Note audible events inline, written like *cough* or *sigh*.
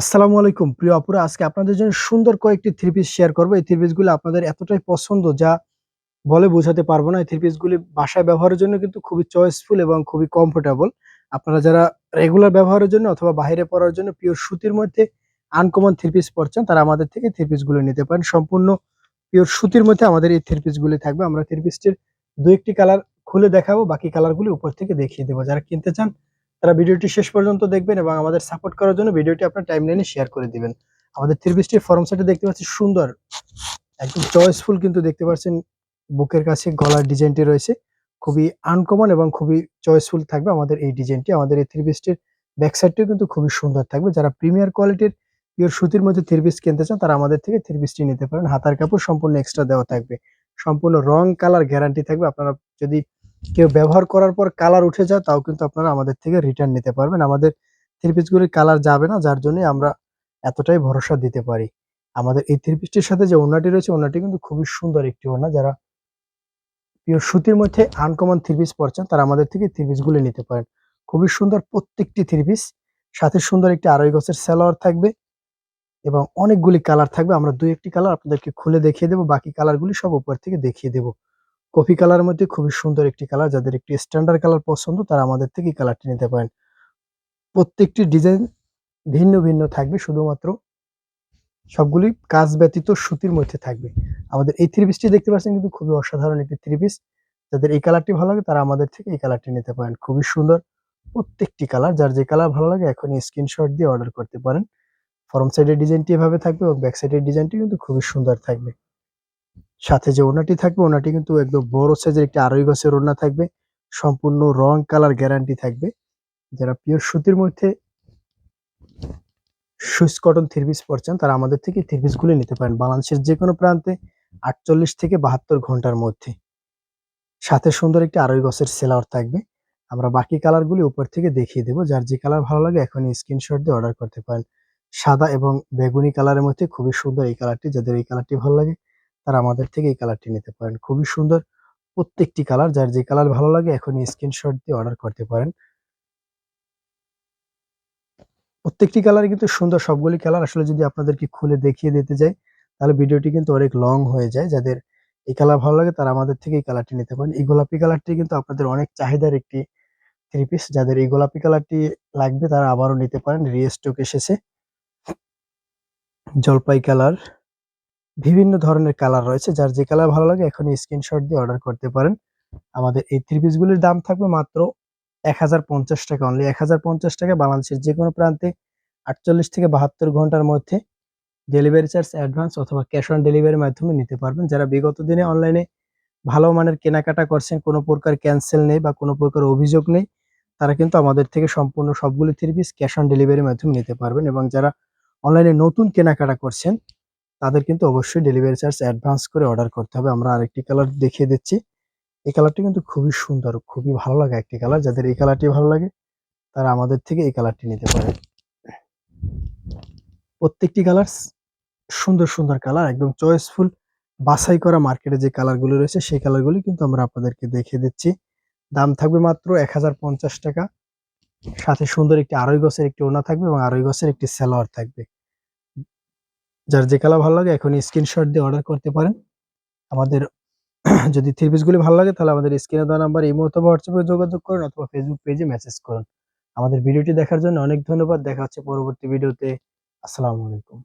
আসসালামু আলাইকুম। প্রিয় আপুরা, আজকে আপনাদের জন্য সুন্দর কয়েকটি থ্রি পিস শেয়ার করব। এই থ্রি পিসগুলো আপনাদের এতটাই পছন্দ যা বলে বোঝাতে পারব না। এই থ্রি পিসগুলি বাসায় ব্যবহারের জন্য কিন্তু খুবই চয়েসফুল এবং খুবই কমফোর্টেবল আপনারা যারা রেগুলার ব্যবহারের জন্য অথবা বাইরে পড়ার জন্য পিওর সুতির মধ্যে আনকমন থ্রি পিস পড়ছেন তারা আমাদের থেকে থ্রি পিসগুলো নিতে পারেন। সম্পূর্ণ পিওর সুতির মধ্যে আমাদের এই থ্রি পিসগুলি থাকবে। আমরা থ্রি পিসটির দু একটি কালার খুলে দেখাবো। বাকি কালারগুলি উপর থেকে দেখিয়ে দেবো। যারা কিনতে চান তারা ভিডিওটি শেষ পর্যন্ত দেখবেন এবং আমাদের সাপোর্ট করার জন্য ভিডিওটি আপনার টাইমলাইনে শেয়ার করে দিবেন। আমাদের থ্রি পিসটির ফরম সাইডে দেখতে পাচ্ছি সুন্দর, একদম চয়েসফুল কিন্তু দেখতে পাচ্ছেন। বুকের কাছে গলার ডিজাইনটি রয়েছে। খুবই আনকমন এবং খুবই চয়েসফুল থাকবে আমাদের এই ডিজাইনটি আমাদের এই থ্রি পিসটির ব্যাক সাইডটিও কিন্তু খুবই সুন্দর থাকবে। যারা প্রিমিয়ার কোয়ালিটির পিওর সুতির মধ্যে থ্রি পিস কিনতে চান, তারা আমাদের থেকে থ্রি পিসটি নিতে পারেন। হাতার কাপড় সম্পূর্ণ এক্সট্রা দেওয়া থাকবে। সম্পূর্ণ রং কালার গ্যারান্টি থাকবে। আপনারা যদি কেউ ব্যবহার করার পর কালার উঠে যায়, তাও কিন্তু আপনারা আমাদের থেকে রিটার্ন নিতে পারবেন। আমাদের থ্রি পিসগুলির কালার যাবে না, যার জন্য আমরা এতটাই ভরসা দিতে পারি। আমাদের এই থ্রি পিসটির সাথে যে ওনাটি রয়েছে ওনাটি কিন্তু খুবই সুন্দর একটি ওনা যারা পিওর সুতির মধ্যে আনকমন থ্রি পিস তারা আমাদের থেকে থ্রি পিসগুলি নিতে পারেন। খুবই সুন্দর প্রত্যেকটি থ্রি পিস সাথে সুন্দর একটি আড়াই গছের স্যালোয়ার থাকবে এবং অনেকগুলি কালার থাকবে। আমরা দুই একটি কালার আপনাদেরকে খুলে দেখিয়ে দেবো, বাকি কালারগুলি সব উপর থেকে দেখিয়ে দেবো। কফি কালার মধ্যে খুবই সুন্দর একটি কালার, যাদের একটি স্ট্যান্ডার্ড কালার পছন্দ, তারা আমাদের থেকে কালারটি নিতে পারেন। প্রত্যেকটি ডিজাইন ভিন্ন ভিন্ন থাকবে, শুধুমাত্র সবগুলি কাজ ব্যতীত সুতির মধ্যে থাকবে। আমাদের এই থ্রি পিসটি দেখতে পাচ্ছেন কিন্তু খুবই অসাধারণ একটি থ্রি পিস যাদের এই কালারটি ভালো লাগে, তারা আমাদের থেকে এই কালারটি নিতে পারেন। খুবই সুন্দর প্রত্যেকটি কালার, যার যে কালার ভালো লাগে, এখনই স্ক্রিনশট দিয়ে অর্ডার করতে পারেন। ফরম সাইডের ডিজাইনটি এভাবে থাকবে এবং ব্যাক সাইডের ডিজাইনটি কিন্তু খুবই সুন্দর থাকবে। সাথে যে ওনাটি থাকবে ওনাটি কিন্তু একদম বড় সাইজের একটি আড়াই গছের ওনা থাকবে। সম্পূর্ণ রং কালার গ্যারান্টি থাকবে। যারা পিওর সুতির মধ্যে সুইস কটন থ্রি পিস পড়ছেন তারা আমাদের থেকে থ্রি পিসগুলি নিতে পারেন বাংলাদেশের যে কোনো প্রান্তে আটচল্লিশ থেকে বাহাত্তর ঘণ্টার মধ্যে। সাথে সুন্দর একটি আড়াই গছের সেলার থাকবে। আমরা বাকি কালারগুলি উপর থেকে দেখিয়ে দেবো। যার যে কালার ভালো লাগে এখনই স্ক্রিনশট দিয়ে অর্ডার করতে পারেন। সাদা এবং বেগুনি কালারের মধ্যে খুবই সুন্দর এই কালারটি যাদের এই কালারটি ভালো লাগে তারা আমাদের থেকে এই কালারটি নিতে পারেন। খুবই সুন্দর প্রত্যেকটি কালার যার যে কালার ভালো লাগে এখনই স্ক্রিনশট দিয়ে অর্ডার করতে পারেন। প্রত্যেকটি কালার কিন্তু সুন্দর, সবগুলি কালার আসলে যদি আপনাদেরকে খুলে দেখিয়ে দিতে যাই, তাহলে ভিডিওটি কিন্তু অনেক লং হয়ে যায়। যাদের এই কালার ভালো লাগে, তারা আমাদের থেকে এই কালারটি নিতে পারেন। এই গোলাপি কালারটি কিন্তু আপনাদের অনেক চাহিদার একটি থ্রি পিস যাদের এই গোলাপি কালারটি লাগবে, তারা আবারও নিতে পারেন। রিস্টক এসেছে। জলপাই কালার বিভিন্ন ধরনের কালার রয়েছে। যার যে কালার ভালো লাগে এখন স্ক্রিনশট দিয়ে অর্ডার করতে পারেন। আমাদের এই থ্রি পিসগুলির দাম থাকবে মাত্র এক হাজার পঞ্চাশ টাকা অনলি এক হাজার পঞ্চাশ টাকা বাংলাদেশের যে কোনো প্রান্তে আটচল্লিশ থেকে বাহাত্তর ঘণ্টার মধ্যে ডেলিভারি চার্জ অ্যাডভান্স অথবা ক্যাশ অন ডেলিভারির মাধ্যমে নিতে পারবেন। যারা বিগত দিনে অনলাইনে ভালো মানের কেনাকাটা করছেন, কোনো প্রকার ক্যান্সেল নেই বা কোনো প্রকার অভিযোগ নেই, তারা কিন্তু আমাদের থেকে সম্পূর্ণ সবগুলি থ্রি পিস ক্যাশ অন ডেলিভারির মাধ্যমে নিতে পারবেন। এবং যারা অনলাইনে নতুন কেনাকাটা করছেন তাদের কিন্তু অবশ্যই ডেলিভারি চার্জ অ্যাডভান্স করে অর্ডার করতে হবে। আমরা আরেকটি কালার দেখিয়ে দিচ্ছি। এই কালারটি কিন্তু খুবই সুন্দর, খুবই ভালো লাগে একটি কালার যাদের এই কালারটি ভালো লাগে, তারা আমাদের থেকে এই কালারটি নিতে পারে। প্রত্যেকটি কালার সুন্দর সুন্দর কালার একদম চয়েসফুল বাছাই করা মার্কেটে যে কালারগুলো রয়েছে, সেই কালারগুলি কিন্তু আমরা আপনাদেরকে দেখিয়ে দিচ্ছি। দাম থাকবে মাত্র এক হাজার পঞ্চাশ টাকা। সাথে সুন্দর একটি আড়াই গছের একটি ওনা থাকবে এবং আড়াই গছের একটি স্যালোয়ার থাকবে। যার যে কালার ভালো লাগে এখন স্ক্রিনশট দিয়ে অর্ডার করতে পারেন। আমাদের *clears throat* যদি থ্রি পিসগুলি ভালো লাগে, তাহলে আমাদের স্ক্রিনে দেওয়া নাম্বার এই মুহূর্তে হোয়াটসঅ্যাপে যোগাযোগ করুন অথবা ফেসবুক পেজে মেসেজ করুন। আমাদের ভিডিওটি দেখার জন্য অনেক ধন্যবাদ। দেখা হচ্ছে পরবর্তী ভিডিওতে আসসালামু আলাইকুম।